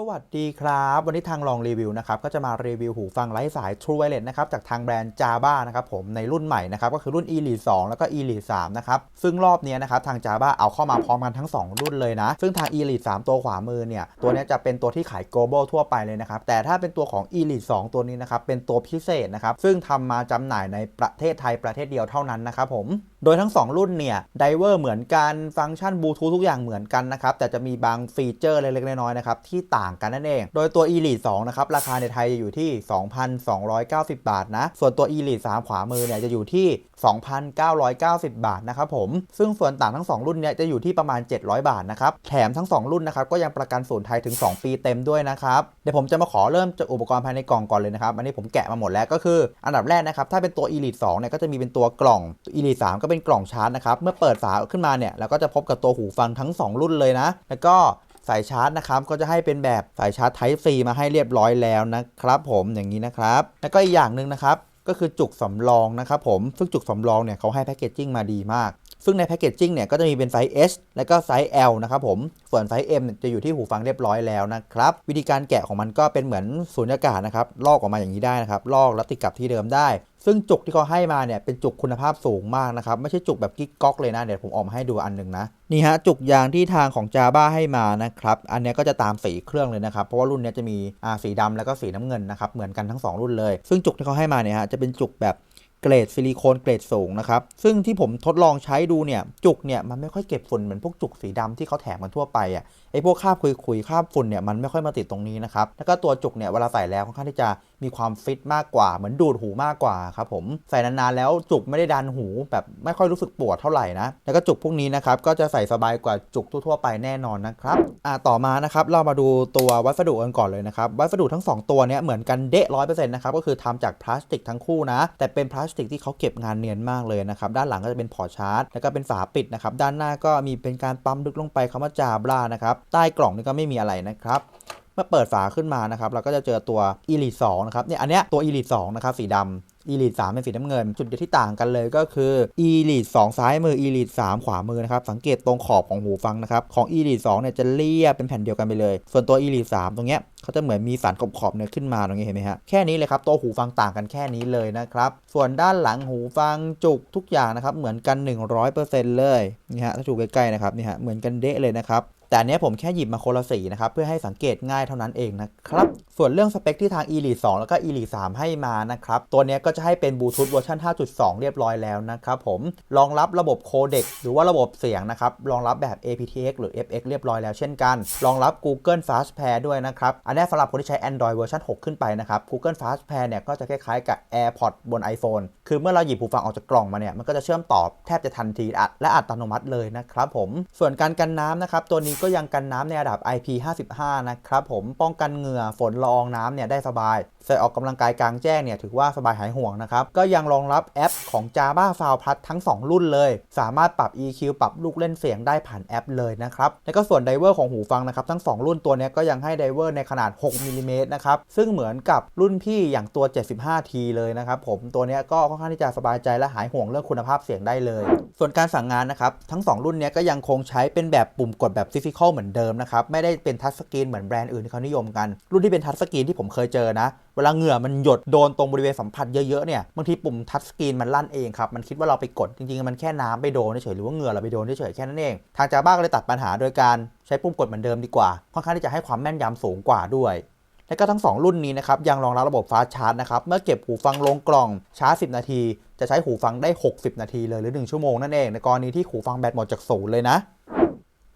สวัสดีครับ วันนี้ทางลองรีวิวนะครับก็จะมารีวิวหูฟังไร้สาย True Wireless นะครับจากทางแบรนด์ Java นะครับผมในรุ่นใหม่นะครับก็คือรุ่น Elite 2 แล้วก็ Elite 3 นะครับซึ่งรอบนี้นะครับทาง Java เอาเข้ามาพร้อมกันทั้ง 2 รุ่นเลยนะ ซึ่งทาง Elite 3 ตัวขวามือเนี่ยตัวนี้จะเป็นตัวที่ขาย global ทั่วไปเลยนะครับแต่ถ้าเป็นตัวของ Elite 2 ตัวนี้นะครับเป็นตัวพิเศษนะครับซึ่งทำมาจำหน่ายในประเทศไทยประเทศเดียวเท่านั้นนะครับผมโดยทั้ง 2 รุ่นเนี่ยไดเวอร์เหมือนกันฟังก์ชันบลูทูธทุกอย่างเหมือนกันนะครับ แต่จะมีบางฟีเจอร์เล็กๆน้อยๆนะครับ ที่ต่างกันนั่นเอง โดยตัว Elite 2 นะครับ ราคาในไทยจะอยู่ที่ 2,290 บาทนะ ส่วนตัว Elite 3 ขวามือเนี่ยจะอยู่ที่ 2,990 บาทนะครับผม ซึ่งส่วนต่างทั้ง 2 รุ่นเนี่ยจะอยู่ที่ประมาณ 700 บาทนะครับ แถมทั้ง 2 รุ่นนะครับก็ยังประกันศูนย์ไทยถึง 2 ปีเต็มด้วยนะครับ เดี๋ยวผมจะมาขอเริ่มจากอุปกรณ์ภายในกล่องก่อนเลยนะครับ อันนี้ผมแกะมาหมดแล้วก็คือ อันดับแรกนะครับถ้าเป็นตัว Elite 2 เนี่ยก็จะมีเป็นตัวกล่อง Elite 3ก็เป็นกล่องชาร์จนะครับ เมื่อเปิดฝาขึ้นมาเนี่ยเราก็จะพบกับตัวหูฟังทั้ง 2 รุ่นเลยนะ แล้วก็สายชาร์จนะครับก็จะให้เป็นแบบสายชาร์จ Type C มาให้เรียบร้อยแล้วนะครับผมอย่างนี้นะครับ แล้วก็อีกอย่างหนึ่งนะครับก็คือจุกสำรองนะครับผมซึ่งจุกสำรองเนี่ยเขาให้แพคเกจจิ้งมาดีมาก ซึ่งในแพคเกจจิ้งเนี่ยก็จะมีเป็นไซส์ S และก็ไซส์ L นะครับผม ส่วนไซส์ M จะอยู่ที่หูฟังเรียบร้อยแล้วนะครับ วิธีการแกะของมันก็เป็นเหมือนสูญญากาศนะครับ ลอกออกมาอย่างนี้ได้นะครับ ลอกแล้วติดกับที่เดิมได้ ซึ่งจุกที่เขาให้มาเนี่ยเป็นจุกคุณภาพสูงมากนะครับ ไม่ใช่จุกแบบกิ๊กก๊อกเลยนะ เดี๋ยวผมออกมาให้ดูอันหนึ่งนะ นี่ฮะจุกยางที่ทางของ Java ให้มานะครับ อันนี้ก็จะตามสีเครื่องเลยนะครับ เพราะว่ารุ่นนี้จะมีอ่าสีดำแล้วก็สีน้ำเงินนะครับ เหมือนกันทั้ง 2 รุ่นเลย ซึ่งจุกที่เขาให้มาเนี่ยฮะจะเป็นจุกแบบ เกรดซิลิโคนเกรดสูงนะครับ ซึ่งที่ผมทดลองใช้ดูเนี่ยจุกเนี่ยมันไม่ค่อยเก็บฝุ่นเหมือนพวกจุกสีดำที่เขาแถมกันทั่วไปอะไอ้พวกคราบคุยๆคราบฝุ่นเนี่ยมันไม่ค่อยมาติดตรงนี้นะครับ แล้วก็ตัวจุกเนี่ยเวลาใส่แล้วค่อนข้างที่จะมีความฟิตมากกว่า เหมือนดูดหูมากกว่าครับผม ใส่นานๆแล้วจุกไม่ได้ดันหู แบบไม่ค่อยรู้สึกปวดเท่าไหร่นะ แล้วก็จุกพวกนี้นะครับก็จะใส่สบายกว่าจุกทั่วๆไปแน่นอนนะครับ อ่าต่อมานะครับเรามาดูตัววัสดุกันก่อนเลยนะครับ วัสดุทั้ง 2 ตัวเนี้ยเหมือนกันเดะร้อยเปอร์เซ็นต์นะครับก็คือทำจากพลาสติกทั้งคู่นะ แต่เป็นพลาสติกที่เขาเก็บงานเนียนมากเลยนะครับ ด้านหลังก็จะเป็นพอร์ชาร์จ แล้วก็เป็นฝาปิดนะครับ ด้านหน้าก็มีเป็นการปั๊มลึกลงไปคำว่าจาบลานะครับใต้กล่องนี่ก็ไม่มีอะไรนะครับเมื่อเปิดฝาขึ้นมานะครับเราก็จะเจอตัว Elite 2นะครับเนี่ยอันเนี้ยตัว Elite 2นะครับสีดำ Elite 3เป็นสีน้ำเงิน จุดเดียวที่ต่างกันเลยก็คือ Elite 2ซ้ายมือ Elite 3ขวามือนะครับ สังเกตตรงขอบของหูฟังนะครับ ของ Elite 2เนี่ยจะเรียบเป็นแผ่นเดียวกันไปเลย ส่วนตัว Elite 3ตรงเนี้ยเขาจะเหมือนมีสันขอบขอบๆเนี่ยขึ้นมาตรงนี้เห็นไหมฮะแค่นี้เลยครับตัวหูฟังต่างกันแค่นี้เลยนะครับส่วนด้านหลังหูฟังจุกทุกอย่างนะครับเหมือนกัน 100%เลยนี่ฮะถ้าดูใกล้ๆนะครับนี่ฮะเหมือนกันเดะเลยนะครับ แต่อันเนี้ยผมแค่หยิบมาคนละสีนะครับ เพื่อให้สังเกตง่ายเท่านั้นเองนะครับ ส่วนเรื่องสเปคที่ทาง Elite 2 แล้วก็ Elite 3 ให้มานะครับ ตัวนี้ก็จะให้เป็นบลูทูธเวอร์ชัน5.2 เรียบร้อยแล้วนะครับผมรองรับระบบโคเด็กหรือว่าระบบเสียงนะครับรองรับแบบ aptX หรือ FX เรียบร้อยแล้วเช่นกัน รองรับ Google Fast Pair ด้วยนะครับ อันนี้สำหรับคนที่ใช้ Android เวอร์ชัน6 ขึ้นไปนะครับ Google Fast Pair เนี่ยก็จะคล้ายๆกับ AirPods บน iPhone คือเมื่อเราหยิบหูฟังออกจากกล่องมาเนี่ยมันก็จะเชื่อมต่อแทบจะทันทีและอัตโนมัติเลยนะครับผมส่วนการกันน้ำนะครับตัวนี้ก็ยังกันน้ำในระดับ IP55 นะครับผมป้องกันเหงื่อฝนละอองน้ำเนี่ยได้สบาย ใส่ออกกำลังกายกลางแจ้งเนี่ยถือว่าสบายหายห่วงนะครับ ก็ยังรองรับแอปของ Java Sound Plus ทั้ง 2 รุ่นเลย สามารถปรับ EQ ปรับลูกเล่นเสียงได้ผ่านแอปเลยนะครับ แล้วก็ส่วนไดเวอร์ของหูฟังนะครับ ทั้ง 2 รุ่นตัวนี้ก็ยังให้ไดเวอร์ในขนาด 6มิลลิเมตรนะครับ ซึ่งเหมือนกับรุ่นพี่อย่างตัว 75T เลยนะครับผมตัวนี้ก็ค่อนข้างที่จะสบายใจและหายห่วงเรื่องคุณภาพเสียงได้เลย ส่วนการสั่งงานนะครับทั้ง 2 รุ่นนี้ก็ยังคงใช้เป็นแบบปุ่มกดแบบฟิสิกอลเหมือนเดิมนะครับไม่ได้เป็นทัชสกรีนเหมือนแบรนด์อื่นที่เขานิยมกัน รุ่นที่เป็นทัชสกรีนที่ผมเคยเจอนะเวลาเหงื่อมันหยดโดนตรงบริเวณสัมผัสเยอะๆเนี่ยบางทีปุ่มทัชสกรีนมันลั่นเองครับมันคิดว่าเราไปกดจริงๆมันแค่น้ำไปโดนเฉยหรือว่าเหงื่อเราไปโดนเฉยแค่นั้นเองทางจาบ้าก็เลยตัดปัญหาโดยการใช้ปุ่มกดเหมือนเดิมดีกว่าค่อนข้างที่จะให้ความแม่นยำสูงกว่าด้วยและก็ทั้ง 2 รุ่นนี้นะครับยังรองรับระบบฟ้าชาร์จนะครับเมื่อเก็บหูฟังลงกล่องชาร์จ 10 นาที จะใช้หูฟังได้ 60 นาทีเลยหรือ 1 ชั่วโมงนั่นเองในกรณีที่หูฟังแบตหมดจากศูนย์เลยนะ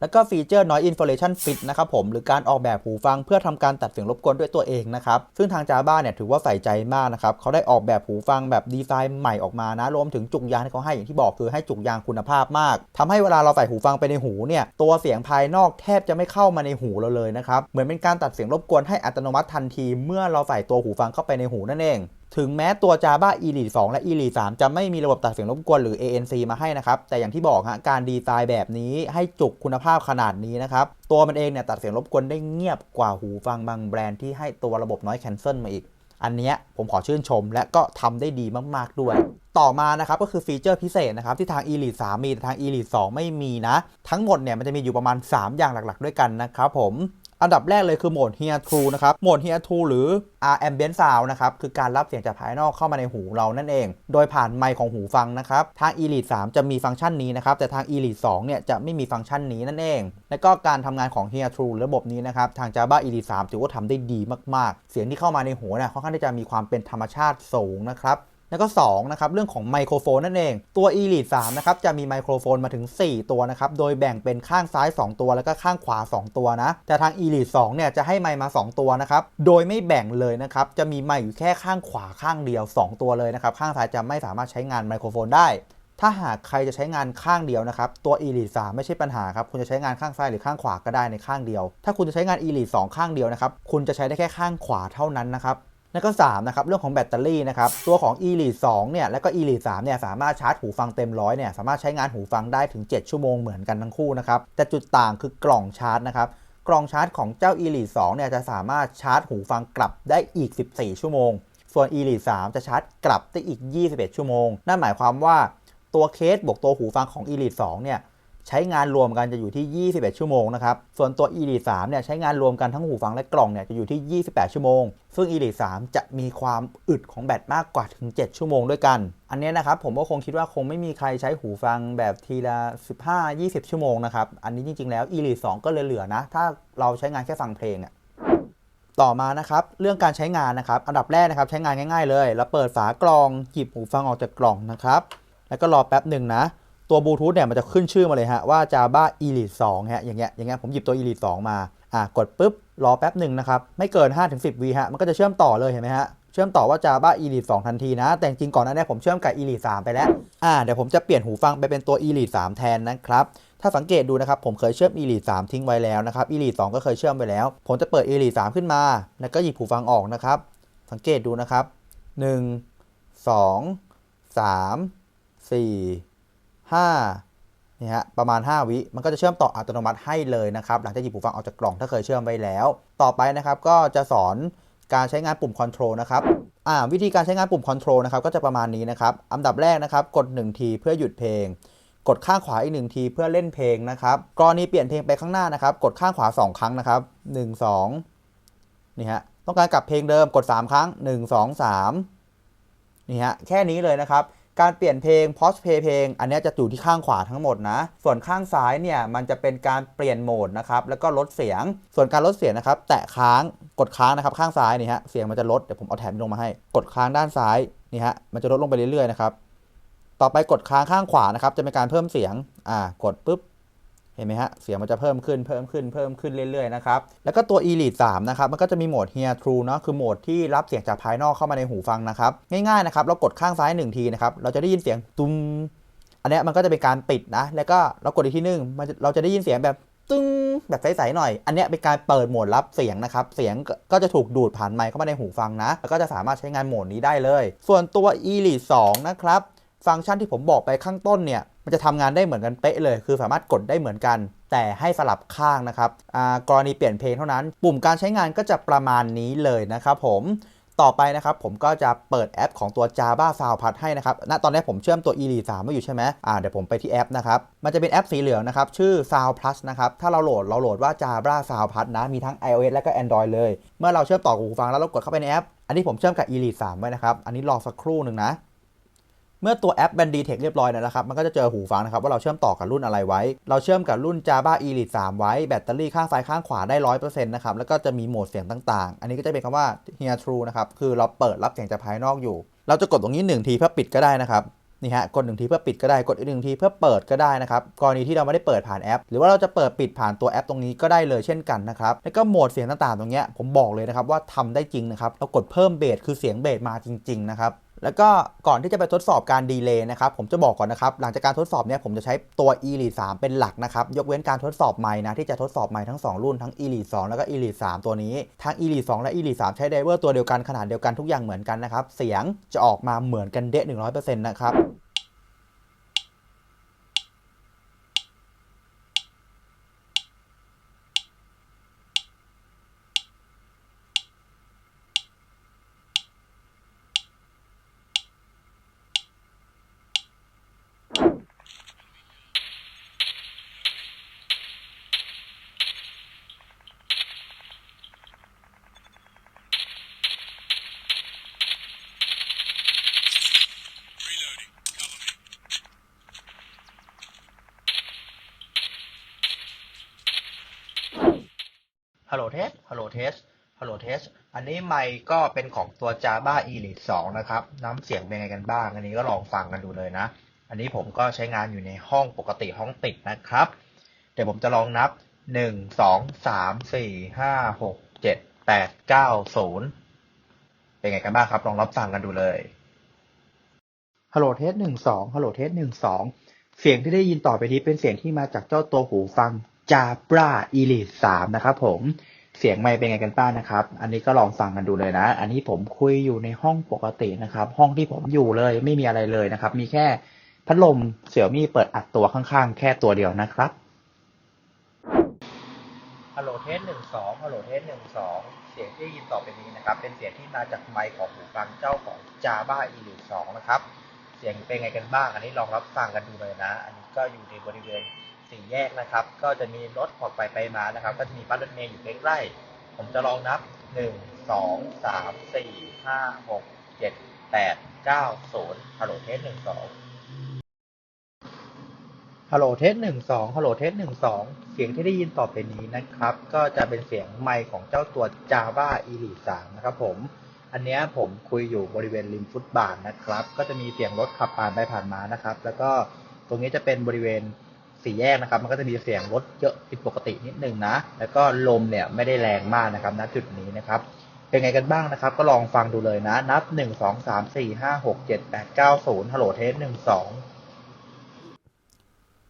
แล้วก็ฟีเจอร์ Noise Insulation Fit นะครับผม หรือการออกแบบหูฟังเพื่อทำการตัดเสียงรบกวนด้วยตัวเองนะครับ ซึ่งทาง Java เนี่ยถือว่าใส่ใจมากนะครับ เขาได้ออกแบบหูฟังแบบดีไซน์ใหม่ออกมานะ รวมถึงจุกยางที่เขาให้อย่างที่บอกคือให้จุกยางคุณภาพมากทำให้เวลาเราใส่หูฟังไปในหูเนี่ย ตัวเสียงภายนอกแทบจะไม่เข้ามาในหูเราเลยนะครับ เหมือนเป็นการตัดเสียงรบกวนให้อัตโนมัติทันที เมื่อเราใส่ตัวหูฟังเข้าไปในหูนั่นเอง ถึงแม้ตัว Java Elite 2 และ Elite 3 จะไม่มีระบบตัดเสียงรบกวนหรือ ANC มาให้นะครับ แต่อย่างที่บอกฮะการดีไซน์แบบนี้ให้จุกคุณภาพขนาดนี้นะครับ ตัวมันเองเนี่ยตัดเสียงรบกวนได้เงียบกว่าหูฟังบางแบรนด์ที่ให้ตัวระบบ Noise Cancel มาอีก อันเนี้ยผมขอชื่นชมและก็ทำได้ดีมาก ๆ ด้วย ต่อมานะครับก็คือฟีเจอร์พิเศษนะครับที่ทาง Elite 3 มีแต่ทาง Elite 2 ไม่มีนะ ทั้งหมดเนี่ยมันจะมีอยู่ประมาณ 3 อย่างหลัก ๆ ด้วยกันนะครับผม อันดับแรกเลยคือโหมด Hear True นะครับโหมด Hear True หรือ R Ambient Sound นะครับคือการรับเสียงจากภายนอกเข้ามาในหูเรานั่นเอง โดยผ่านไมค์ของหูฟังนะครับทาง Elite 3 จะมีฟังก์ชันนี้นะครับแต่ทาง Elite 2 เนี่ยจะไม่มีฟังก์ชันนี้นั่นเอง และก็การทำงานของ Hear True ระบบนี้นะครับทาง Java Elite 3 ถือว่าทำได้ดีมากๆ เสียงที่เข้ามาในหูเนี่ยค่อนข้างที่จะมีความเป็นธรรมชาติสูงนะครับ แล้วก็2นะครับเรื่องของไมโครโฟนนั่นเอง ตัว Elite 3นะครับจะมีไมโครโฟนมาถึง 4 ตัวนะครับโดยแบ่งเป็นข้างซ้าย 2 ตัว แล้วก็ข้างขวา 2 ตัวนะแต่ทาง Elite 2เนี่ยจะให้ไมมา 2 ตัวนะครับโดยไม่แบ่งเลยนะครับจะมีไมอยู่แค่ข้างขวาข้างเดียว 2 ตัวเลยนะครับข้างซ้ายจะไม่สามารถใช้งานไมโครโฟนได้ถ้าหากใครจะใช้งานข้างเดียวนะครับ ตัว Elite 3 ไม่ใช่ปัญหาครับ คุณจะใช้งานข้างซ้ายหรือข้างขวาก็ได้ในข้างเดียว ถ้าคุณจะใช้งาน Elite 2 ข้างเดียวนะครับ คุณจะใช้ได้แค่ข้างขวาเท่านั้นนะครับ แล้วก็3นะครับเรื่องของแบตเตอรี่นะครับตัวของ Elite 2เนี่ยแล้วก็ Elite 3เนี่ยสามารถชาร์จหูฟังเต็มร้อยเนี่ยสามารถใช้งานหูฟังได้ถึง 7 ชั่วโมงเหมือนกันทั้งคู่นะครับแต่จุดต่างคือกล่องชาร์จนะครับกล่องชาร์จของเจ้า Elite 2เนี่ยจะสามารถชาร์จหูฟังกลับได้อีก 14 ชั่วโมง ส่วน Elite 3จะชาร์จกลับได้อีก 21 ชั่วโมง นั่นหมายความว่าตัวเคสบวกตัวหูฟังของ Elite 2เนี่ย ใช้งานรวมกันจะอยู่ที่ 21 ชั่วโมงนะครับ ส่วนตัว Elite 3เนี่ยใช้งานรวมกันทั้งหูฟังและกล่องเนี่ยจะอยู่ที่ 28 ชั่วโมง ซึ่ง Elite 3จะมีความอึดของแบตมากกว่าถึง 7 ชั่วโมงด้วยกัน อันนี้นะครับผมก็คงคิดว่าคงไม่มีใครใช้หูฟังแบบทีละ 15-20 ชั่วโมงนะครับ อันนี้จริง ๆ แล้ว Elite 2ก็เลยเหลือนะ ถ้าเราใช้งานแค่ฟังเพลงอะต่อมานะครับเรื่องการใช้งานนะครับ อันดับแรกนะครับใช้งานง่าย ๆ เลยเราเปิดฝากล่องหยิบหูฟังออกจากกล่องนะครับ แล้วก็รอแป๊บหนึ่งนะ ตัวบลูทูธเนี่ยมันจะขึ้นชื่อมาเลยฮะว่า Java Elite 2ฮะอย่างเงี้ยอย่างเงี้ยผมหยิบตัว Elite 2 มาอะกดปุ๊บรอแป๊บหนึ่งนะครับ ไม่เกิน 5-10วิฮะมันก็จะเชื่อมต่อเลยเห็นไหมฮะเชื่อมต่อว่า Java Elite 2 ทันทีนะ แต่จริงก่อนหน้านี้ผมเชื่อมกับ Elite 3 ไปแล้วอ่าเดี๋ยวผมจะเปลี่ยนหูฟังไปเป็นตัว Elite 3 แทนนะครับถ้าสังเกตดูนะครับผมเคยเชื่อม Elite 3 ทิ้งไว้แล้วนะครับ Elite 2 ก็เคยเชื่อมไปแล้ว ผมจะเปิด Elite 3 ขึ้นมา แล้วก็หยิบหูฟังออกนะครับ สังเกตดูนะครับ 1 2 3 4 5นี่ฮะประมาณ 5 วิมันก็จะเชื่อมต่ออัตโนมัติให้เลยนะครับหลังจากหยิบหูฟังออกจากกล่องถ้าเคยเชื่อมไว้แล้ว ต่อไปนะครับก็จะสอนการใช้งานปุ่มคอนโทรลนะครับอ่าวิธีการใช้งานปุ่มคอนโทรลนะครับก็จะประมาณนี้นะครับอันดับแรกนะครับกด 1 ทีเพื่อหยุดเพลง กดข้างขวาอีก 1 ทีเพื่อเล่นเพลงนะครับกรณีเปลี่ยนเพลงไปข้างหน้านะครับ กดข้างขวา 2 ครั้งนะครับ 1 2นี่ฮะต้องการกลับเพลงเดิมกด 3 ครั้ง 1 2 3นี่ฮะแค่นี้เลยนะครับ การเปลี่ยนเพลง pause play เพลง อันนี้จะอยู่ที่ข้างขวาทั้งหมดนะ ส่วนข้างซ้ายเนี่ยมันจะเป็นการเปลี่ยนโหมดนะครับแล้วก็ลดเสียง ส่วนการลดเสียงนะครับ แตะค้างกดค้างนะครับข้างซ้ายนี่ฮะเสียงมันจะลดเดี๋ยวผมเอาแถมลงมาให้ กดค้างด้านซ้ายนี่ฮะมันจะลดลงไปเรื่อยๆนะครับต่อไปกดค้างข้างขวานะครับจะเป็นการเพิ่มเสียงอ่ากดปุ๊บ เห็นไหมฮะ เสียงมันจะเพิ่มขึ้นเพิ่มขึ้นเพิ่มขึ้นเรื่อยๆนะครับ แล้วก็ตัว Elite 3นะครับ มันก็จะมีโหมด Hear True เนาะคือโหมดที่รับเสียงจากภายนอกเข้ามาในหูฟังนะครับ ง่ายๆนะครับ เรากดข้างซ้าย 1 ทีนะครับ เราจะได้ยินเสียงตุ้ม อันเนี้ยมันก็จะเป็นการปิดนะ แล้วก็เรากดอีกทีนึงมันเราจะได้ยินเสียงแบบตึ้งแบบใสๆหน่อย อันเนี้ยเป็นการเปิดโหมดรับเสียงนะครับ เสียงก็ก็จะถูกดูดผ่านไมค์เข้ามาในหูฟังนะ แล้วก็จะสามารถใช้งานโหมดนี้ได้เลย ส่วนตัว Elite 2นะครับ ฟังก์ชันที่ผมบอกไปข้างต้นเนี่ย มันจะทำงานได้เหมือนกันเป๊ะเลย คือสามารถกดได้เหมือนกัน แต่ให้สลับข้างนะครับกรณีเปลี่ยนเพลงเท่านั้น ปุ่มการใช้งานก็จะประมาณนี้เลยนะครับผมต่อไปนะครับผมก็จะเปิดแอปของตัว Java Soundpad ให้นะครับ ณ ตอนนี้ผมเชื่อมตัว Elite 3มาอยู่ใช่ไหมอ่าเดี๋ยวผมไปที่แอปนะครับ มันจะเป็นแอปสีเหลืองนะครับ ชื่อ Sound Plus นะครับ ถ้าเราโหลดเราโหลดว่า Java Soundpad นะ มีทั้ง iOS และก็ Android เลย เมื่อเราเชื่อมต่อกับหูฟังแล้วเรากดเข้าไปในแอป อันนี้ผมเชื่อมกับ Elite 3ไว้นะครับ อันนี้รอสักครู่หนึ่งนะ เมื่อตัวแอป Banditech เรียบร้อยนะครับ มันก็จะเจอหูฟังนะครับ ว่าเราเชื่อมต่อกับรุ่นอะไรไว้ เราเชื่อมกับรุ่น Java Elite 3 ไว้ แบตเตอรี่ข้างซ้ายข้างขวาได้ 100%นะครับ แล้วก็จะมีโหมดเสียงต่างๆ อันนี้ก็จะเป็นคำว่า Hear True นะครับ คือเราเปิดรับเสียงจากภายนอกอยู่ เราจะกดตรงนี้ 1 ทีเพื่อปิดก็ได้นะครับนี่ฮะกด1ทีเพื่อปิดก็ได้กดอีกหนึ่งทีเพื่อเปิดก็ได้นะครับกรณีที่เราไม่ได้เปิดผ่านแอป หรือว่าเราจะเปิดปิดผ่านตัวแอปตรงนี้ก็ได้เลยเช่นกันนะครับแล้วก็โหมดเสียงต่างๆ ตรงเนี้ยผมบอกเลยนะครับว่าทำได้จริงนะครับเรากดเพิ่มเบสคือเสียงเบสมาจริง ๆ นะครับ แล้วก็ก่อนที่จะไปทดสอบการดีเลย์นะครับ ผมจะบอกก่อนนะครับ หลังจากการทดสอบเนี่ยผมจะใช้ตัว Elite 3เป็นหลักนะครับ ยกเว้นการทดสอบใหม่นะที่จะทดสอบใหม่ทั้ง 2 รุ่นทั้ง Elite 2 แล้วก็ Elite 3 ตัวนี้ ทั้ง Elite 2 และ Elite 3 ใช้ไดเวอร์ตัวเดียวกันขนาดเดียวกันทุกอย่างเหมือนกันนะครับ เสียงจะออกมาเหมือนกันเดะ100%นะครับ ฮัลโหลเทสฮัลโหลเทสฮัลโหลเทสอันนี้ไมค์ก็เป็นของตัว Java Elite 2 นะครับ น้ำเสียงเป็นไงกันบ้าง อันนี้ก็ลองฟังกันดูเลยนะ อันนี้ผมก็ใช้งานอยู่ในห้องปกติห้องติดนะครับ เดี๋ยวผมจะลองนับ 1 2 3 4 5 6 7 8 9 0 เป็นไงกันบ้างครับ ลองรับฟังกันดูเลยฮัลโหลเทสหนึ่งสองฮัลโหลเทสหนึ่งสองเสียงที่ได้ยินต่อไปนี้เป็นเสียงที่มาจากเจ้าตัวหูฟัง Jabra Elite 3นะครับผมเสียงไม่เป็นไงกันบ้างนะครับ อันนี้ก็ลองฟังกันดูเลยนะ อันนี้ผมคุยอยู่ในห้องปกตินะครับ ห้องที่ผมอยู่เลยไม่มีอะไรเลยนะครับ มีแค่พัดลมเสี่ยวมี่เปิดอัดตัวข้างๆ แค่ตัวเดียวนะครับฮัลโหลเทสหนึ่งสองฮัลโหลเทสหนึ่งสองเสียงที่ได้ยินต่อไปนี้นะครับ เป็นเสียงที่มาจากไมค์ของหูฟังเจ้าของ Java Elite 2นะครับ สียงเป็นไงกันบ้าง อันนี้ลองรับฟังกันดูเลยนะ อันนี้ก็อยู่ในบริเวณสี่แยกนะครับ ก็จะมีรถออกไปไปมานะครับ ก็จะมีป้ายรถเมล์อยู่ใกล้ๆผมจะลองนับหนึ่งสองสามสี่ห้าหกเจ็ดแปดเก้าศูนย์ฮัลโหลเทสหนึ่งสองฮัลโหลเทสหนึ่งสองฮัลโหลเทสหนึ่งสองเสียงที่ได้ยินต่อไปนี้นะครับ ก็จะเป็นเสียงไมค์ของเจ้าตัว Java Elite 3นะครับผม อันนี้ผมคุยอยู่บริเวณริมฟุตบาทนะครับ ก็จะมีเสียงรถขับผ่านไปผ่านมานะครับ แล้วก็ตรงนี้จะเป็นบริเวณสี่แยกนะครับ มันก็จะมีเสียงรถเยอะผิดปกตินิดนึงนะ แล้วก็ลมเนี่ยไม่ได้แรงมากนะครับณจุดนี้นะครับ เป็นไงกันบ้างนะครับ ก็ลองฟังดูเลยนะ นับ1 2 3 4 5 6 7 8 9 0ฮัลโหลเทส1 2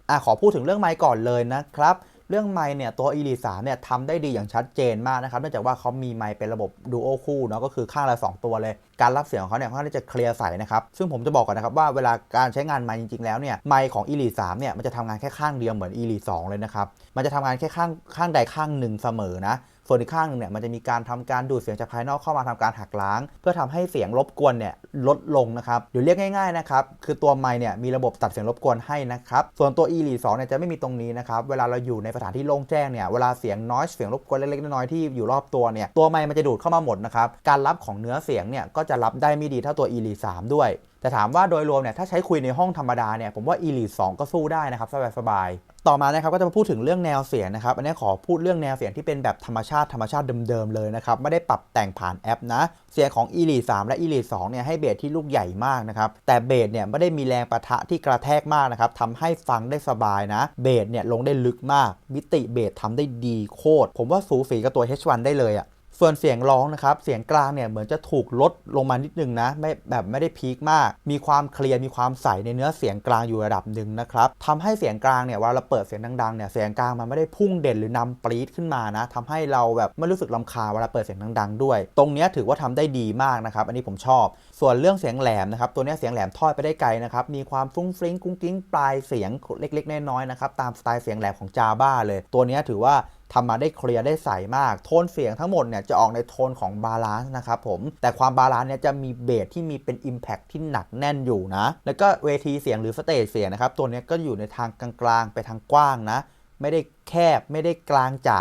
อะขอพูดถึงเรื่องไมค์ก่อนเลยนะครับ เรื่องไม้เนี่ยตัว Elite 3เนี่ยทำได้ดีอย่างชัดเจนมากนะครับเนื่องจากว่าเขามีไม้เป็นระบบดูโอคู่เนาะก็คือข้างละ 2 ตัวเลย การรับเสียงของเขาเนี่ยค่อนข้างที่จะเคลียร์ใสนะครับซึ่งผมจะบอกก่อนนะครับว่าเวลาการใช้งานไม้จริงๆแล้วเนี่ยไม้ของ Elite 3เนี่ยมันจะทำงานแค่ข้างเดียวเหมือน Elite 2เลยนะครับมันจะทำงานแค่ข้างข้างใดข้างหนึ่งเสมอนะ ส่วนอีกข้างหนึ่งเนี่ยมันจะมีการทำการดูดเสียงจากภายนอกเข้ามาทำการหักล้าง เพื่อทำให้เสียงรบกวนเนี่ยลดลงนะครับหรือเรียกง่ายๆนะครับคือตัวไมค์เนี่ยมีระบบตัดเสียงรบกวนให้นะครับส่วนตัว Elite 2เนี่ยจะไม่มีตรงนี้นะครับเวลาเราอยู่ในสถานที่โล่งแจ้งเนี่ยเวลาเสียงน้อยเสียงรบกวนเล็กๆน้อยๆที่อยู่รอบตัวเนี่ยตัวไมค์มันจะดูดเข้ามาหมดนะครับการรับของเนื้อเสียงเนี่ยก็จะรับได้ไม่ดีเท่าตัว Elite 3ด้วยแต่ถามว่าโดยรวมเนี่ยถ้าใช้คุยในห้องธรรมดาเนี่ยผมว่า Elite 2ก็สู้ได้นะครับสบายๆ ต่อมานะครับก็จะมาพูดถึงเรื่องแนวเสียงนะครับ อันนี้ขอพูดเรื่องแนวเสียงที่เป็นแบบธรรมชาติธรรมชาติเดิมๆเลยนะครับ ไม่ได้ปรับแต่งผ่านแอปนะ เสียงของ Elite 3และ Elite 2เนี่ยให้เบสที่ลูกใหญ่มากนะครับ แต่เบสเนี่ยไม่ได้มีแรงประทะที่กระแทกมากนะครับทำให้ฟังได้สบายนะ เบสเนี่ยลงได้ลึกมาก มิติเบสทำได้ดีโคตร ผมว่าสูสีกับตัว H1 ได้เลยอะ ส่วนเสียงร้องนะครับ เสียงกลางเนี่ยเหมือนจะถูกลดลงมานิดนึงนะ ไม่แบบไม่ได้พีคมาก มีความเคลียร์ มีความใสในเนื้อเสียงกลางอยู่ระดับหนึ่งนะครับทำให้เสียงกลางเนี่ยเวลาเราเปิดเสียงดังๆเนี่ย เสียงกลางมันไม่ได้พุ่งเด่นหรือนำปรี๊ดขึ้นมานะทำให้เราแบบไม่รู้สึกลำคาเวลาเปิดเสียงดังๆด้วย ตรงนี้ถือว่าทำได้ดีมากนะครับ อันนี้ผมชอบ ส่วนเรื่องเสียงแหลมนะครับ ตัวเนี้ยเสียงแหลมทอดไปได้ไกลนะครับ มีความฟุ้งฟริ้งกุ้งกิ้งปลายเสียงเล็กๆน้อยๆนะครับ ตามสไตล์เสียงแหลมของ Java เลย ตัวเนี้ยถือว่า ทำมาได้เคลียร์ได้ใสมาก โทนเสียงทั้งหมดเนี่ยจะออกในโทนของบาลานซ์นะครับผม แต่ความบาลานซ์เนี่ยจะมีเบสที่มีเป็น Impact ที่หนักแน่นอยู่นะ แล้วก็เวทีเสียงหรือสเตจเสียงนะครับ ตัวนี้ก็อยู่ในทางกลางๆ ไปทางกว้างนะ ไม่ได้แคบไม่ได้กลางจ๋า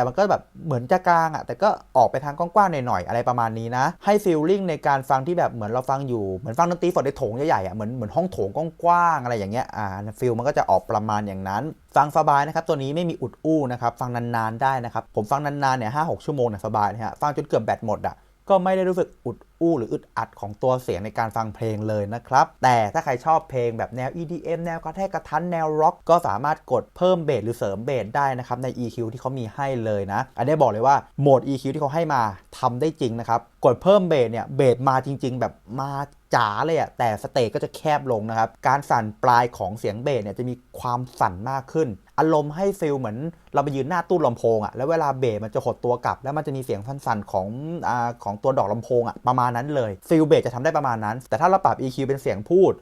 แต่มันก็แบบเหมือนจะกลางอะ่ะแต่ก็ออกไปทางกว้างๆหน่อยๆอะไรประมาณนี้นะ ให้ฟีลลิ่งในการฟังที่แบบเหมือนเราฟังอยู่เหมือนฟังดนตรีสดในโถงใหญ่ๆอะเหมือนเหมือนห้องโถงกว้างๆอะไรอย่างเงี้ยอ่าฟีลมันก็จะออกประมาณอย่างนั้น ฟังสบายนะครับตัวนี้ไม่มีอุดอู้นะครับฟังนานๆได้นะครับผมฟังนานๆเนี่ยห้าหกชั่วโมงเนี่ยสบายนะฮะฟังจนเกือบแบตหมดอะก็ไม่ได้รู้สึกอุด อู้หรืออึดอัดของตัวเสียงในการฟังเพลงเลยนะครับ แต่ถ้าใครชอบเพลงแบบแนว EDM แนวกระแทกกระทันแนวร็อกก็สามารถกดเพิ่มเบสหรือเสริมเบสได้นะครับใน EQ ที่เขามีให้เลยนะ อันนี้บอกเลยว่าโหมด EQ ที่เขาให้มาทำได้จริงนะครับ กดเพิ่มเบสเนี่ยเบสมาจริง ๆ แบบมาจ๋าเลยอะแต่สเตจก็จะแคบลงนะครับ การสั่นปลายของเสียงเบสเนี่ยจะมีความสั่นมากขึ้น อารมณ์ให้ฟิลเหมือนเราไปยืนหน้าตู้ลำโพงอะแล้วเวลาเบสมันจะหดตัวกลับ แล้วมันจะมีเสียงสั่นๆของอของตัวดอกลำโพงอะประมาณนั้นเลยฟิลเบสจะทำได้ประมาณนั้น แต่ถ้าเราปรับ EQ เป็นเสียงพูด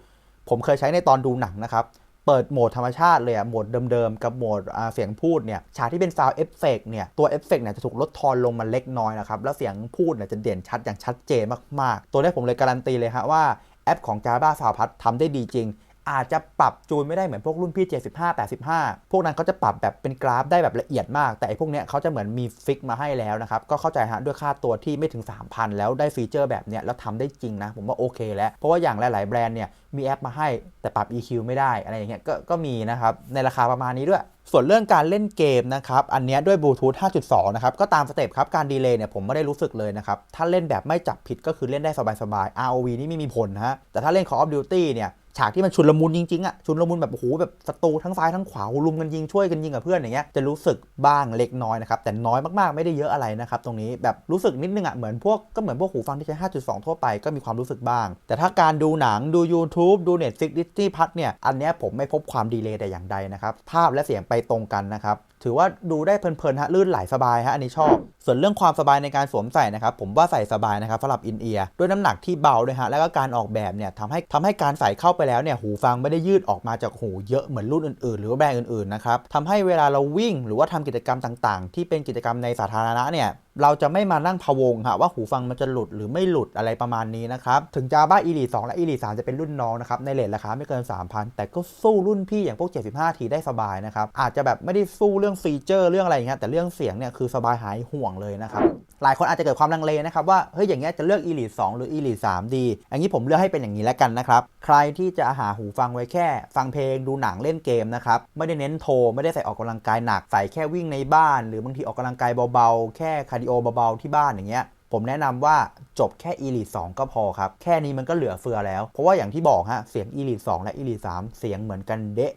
ผมเคยใช้ในตอนดูหนังนะครับ เปิดโหมดธรรมชาติเลยอะโหมดเดิมๆ กับโหมดเสียงพูดเนี่ยฉากที่เป็นซาวเอฟเฟกเนี่ยตัวเอฟเฟกเนี่ยจะถูกลดทอนลงมาเล็กน้อยนะครับแล้วเสียงพูดเนี่ยจะเด่นชัดอย่างชัดเจนมากๆ ตัวนี้ผมเลยการันตีเลยฮะว่าแอปของ Java s o u n d p a d ทำได้ดีจริง อาจจะปรับจูนไม่ได้เหมือนพวกรุ่นพี่ 75 85 พวกนั้นเขาจะปรับแบบเป็นกราฟได้แบบละเอียดมาก แต่ไอ้พวกเนี้ยเขาจะเหมือนมีฟิกมาให้แล้วนะครับ ก็เข้าใจฮะด้วยค่าตัวที่ไม่ถึง 3,000 แล้วได้ฟีเจอร์แบบเนี้ยแล้วทำได้จริงนะ ผมว่าโอเคแล้ว เพราะว่าอย่างหลาย ๆ แบรนด์เนี่ยมีแอปมาให้แต่ปรับ EQ ไม่ได้อะไรอย่างเงี้ยก็ก็มีนะครับในราคาประมาณนี้ด้วยส่วนเรื่องการเล่นเกมนะครับ อันเนี้ยด้วยบลูทูธ 5.2 นะครับ ก็ตามสเต็ปครับ การดีเลย์เนี่ยผมไม่ได้รู้สึกเลยนะครับ ถ้าเล่นแบบไม่จับผิดก็คือเล่นได้สบายๆ ROV นี่ไม่มีผลนะฮะ แต่ถ้าเล่น Call of Duty เนี่ย ฉากที่มันชุนลมุนจริงๆอะชุนลมุนแบบโอ้โหแบบศัตรูทั้งซ้ายทั้งขวาลุมกันยิงช่วยกันยิงกับเพื่อนอย่างเงี้ยจะรู้สึกบ้างเล็กน้อยนะครับแต่น้อยมากๆไม่ได้เยอะอะไรนะครับตรงนี้แบบรู้สึกนิดนึงอะเหมือนพวกก็เหมือนพวกหูฟังที่ใช้ 5.2 ทั่วไปก็มีความรู้สึกบ้าง แต่ถ้าการดูหนังดู YouTube ดู Netflix Disney Plus เนี่ยอันเนี้ยผมไม่พบความดีเลย์แต่อย่างใดนะครับภาพและเสียงไปตรงกันนะครับ ถือว่าดูได้เพลินๆฮะลื่นไหลสบายฮะอันนี้ชอบ ส่วนเรื่องความสบายในการสวมใส่นะครับ ผมว่าใส่สบายนะครับสำหรับอินเอียร์ด้วยน้ำหนักที่เบาด้วยฮะแล้วก็การออกแบบเนี่ยทำให้ทำให้การใส่เข้าไปแล้วเนี่ยหูฟังไม่ได้ยืดออกมาจากหูเยอะเหมือนรุ่นอื่นๆ หรือว่าแบรนด์อื่นๆนะครับทำให้เวลาเราวิ่ง หรือว่าทำกิจกรรมต่าง ๆ ที่เป็นกิจกรรมในสาธารณะเนี่ย เราจะไม่มานั่งพะวงค่ะว่าหูฟังมันจะหลุดหรือไม่หลุดอะไรประมาณนี้นะครับ ถึง Java Elite 2 และ Elite 3 จะเป็นรุ่นน้องนะครับ ในเลทราคาไม่เกิน 3,000 แต่ก็สู้รุ่นพี่อย่างพวก 75 ทีได้สบายนะครับ อาจจะแบบไม่ได้สู้เรื่องฟีเจอร์เรื่องอะไรอย่างเงี้ยแต่เรื่องเสียงเนี่ยคือสบายหายห่วงเลยนะครับหลายคนอาจจะเกิดความลังเลนะครับว่าเฮ้ยอย่างเงี้ยจะเลือก Elite 2 หรือ Elite 3 ดีอย่างนี้ผมเลือกให้เป็นอย่างนี้แล้วกันนะครับ ใครที่จะหาหูฟังไว้แค่ ฟังเพลงดูหนังเล่นเกมนะครับ ไม่ได้เน้นโทร ไม่ได้ใส่ออกกำลังกายหนัก ใส่แค่วิ่งในบ้าน หรือบางทีออกกำลังกายเบาๆ แค่คาร์ดิโอเบาๆ ที่บ้านอย่างเงี้ยผมแนะนำว่าจบแค่ Elite 2 ก็พอครับ แค่นี้มันก็เหลือเฟือแล้ว เพราะว่าอย่างที่บอกฮะ เสียง Elite 2 และ Elite 3 เสียงเหมือนกันเดะ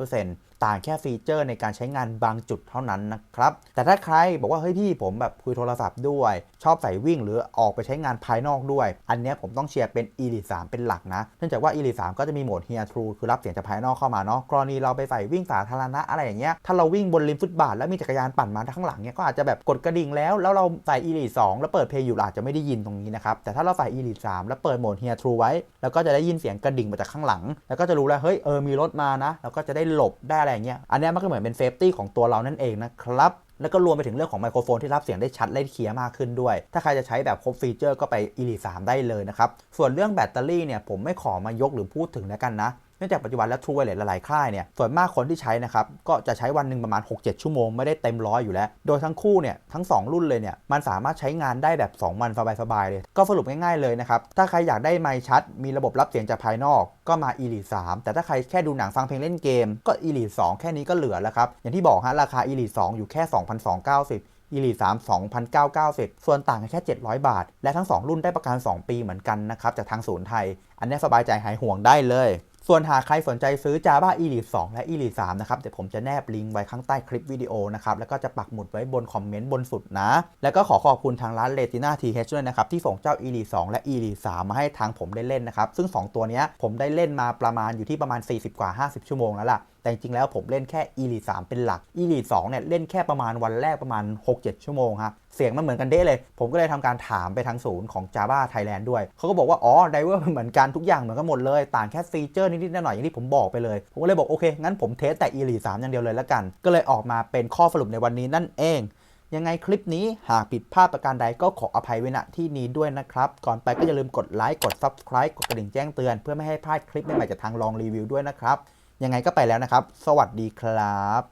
100% ต่างแค่ฟีเจอร์ในการใช้งานบางจุดเท่านั้นนะครับ แต่ถ้าใครบอกว่าเฮ้ยพี่ผมแบบคุยโทรศัพท์ด้วย ชอบใส่วิ่งหรือออกไปใช้งานภายนอกด้วย อันเนี้ยผมต้องเชียร์เป็น Elite 3เป็นหลักนะ เนื่องจากว่า Elite 3ก็จะมีโหมด Hear True คือรับเสียงจากภายนอกเข้ามาเนาะ กรณีเราไปใส่วิ่งสาธารณะอะไรอย่างเงี้ย ถ้าเราวิ่งบนริมฟุตบาทแล้วมีจักรยานปั่นมาข้างหลังเนี้ยก็อาจจะแบบกดกระดิ่งแล้ว แล้วเราใส่ Elite 2แล้วเปิดเพลงอยู่อาจจะไม่ได้ยินตรงนี้นะครับ แต่ถ้าเราใส่ Elite 3แล้วเปิดโหมด Hear True ไว้ แล้วก็จะได้ยินเสียงกระดิ่งมาจากข้างหลัง แล้วก็จะรู้แล้วเฮ้ยเออมีรถมานะแล้วก็จะได้หลบได้อะไรเงี้ย อันนี้มันก็เหมือนเป็นเซฟตี้ของตัวเรานั่นเองนะครับ แล้วก็รวมไปถึงเรื่องของไมโครโฟนที่รับเสียงได้ชัดและเคลียร์มากขึ้นด้วย ถ้าใครจะใช้แบบครบฟีเจอร์ก็ไป Elite 3ได้เลยนะครับ ส่วนเรื่องแบตเตอรี่เนี่ยผมไม่ขอมายกหรือพูดถึงแล้วกันนะ เนื่องจากปัจจุบันแล้ว True Wireless หลายค่ายเนี่ยส่วนมากคนที่ใช้นะครับก็จะใช้วันหนึ่งประมาณ 6-7 ชั่วโมง ไม่ได้เต็มร้อยอยู่แล้ว โดยทั้งคู่เนี่ยทั้ง 2 รุ่นเลยเนี่ยมันสามารถใช้งานได้แบบ 2 วันสบายๆเลย ก็สรุปง่ายๆเลยนะครับ ถ้าใครอยากได้ไมค์ชัด มีระบบรับเสียงจากภายนอกก็มา Elite 3 แต่ถ้าใครแค่ดูหนังฟังเพลงเล่นเกมก็ Elite 2 แค่นี้ก็เหลือแล้วครับอย่างที่บอกฮะราคา Elite 2 อยู่แค่ 2,290 Elite 3 2,990ส่วนต่างกันแค่ 700 บาท และทั้ง 2 รุ่นได้ประกัน 2 ปีเหมือนกันนะครับ จากทางศูนย์ไทย อันนี้สบายใจหายห่วงได้เลย ส่วนหากใครสนใจซื้อ Java Elite 2 และ Elite 3 นะครับ เดี๋ยวผมจะแนบลิงก์ไว้ข้างใต้คลิปวิดีโอนะครับ แล้วก็จะปักหมุดไว้บนคอมเมนต์บนสุดนะ แล้วก็ขอขอบคุณทางร้าน Retina TH ด้วยนะครับ ที่ส่งเจ้า Elite 2 และ Elite 3 มาให้ทางผมได้เล่นนะครับ ซึ่ง 2 ตัวนี้ผมได้เล่นมาประมาณอยู่ที่ประมาณ 40 กว่า 50 ชั่วโมงแล้วล่ะ แต่จริงแล้วผมเล่นแค่ Elite 3เป็นหลัก Elite 2เนี่ยเล่นแค่ประมาณวันแรกประมาณ 6-7 ชั่วโมงฮะเสียงมันเหมือนกันเด้เลย ผมก็เลยทำการถามไปทางศูนย์ของ Java Thailand ด้วย เขาก็บอกว่า อ๋อไดเวอร์มันเหมือนกันทุกอย่างเหมือนกันหมดเลย ต่างแค่ฟีเจอร์นิดๆหน่อยๆอย่างที่ผมบอกไปเลย ผมก็เลยบอก โอเค งั้นผมเทสแต่ Elite 3อย่างเดียวเลยแล้วกัน ก็เลยออกมาเป็นข้อสรุปในวันนี้นั่นเอง ยังไงคลิปนี้หากผิดพลาดประการใดก็ขออภัยไว้ณที่นี้ด้วยนะครับ ก่อนไปก็อย่าลืมกดไลค์กด Subscribe กดกระดิ่งแจ้งเตือนเพื่อไม่ให้พลาดคลิปใหม่ๆจากทางลองรีวิวด้วยนะครับ ยังไงก็ไปแล้วนะครับ สวัสดีครับ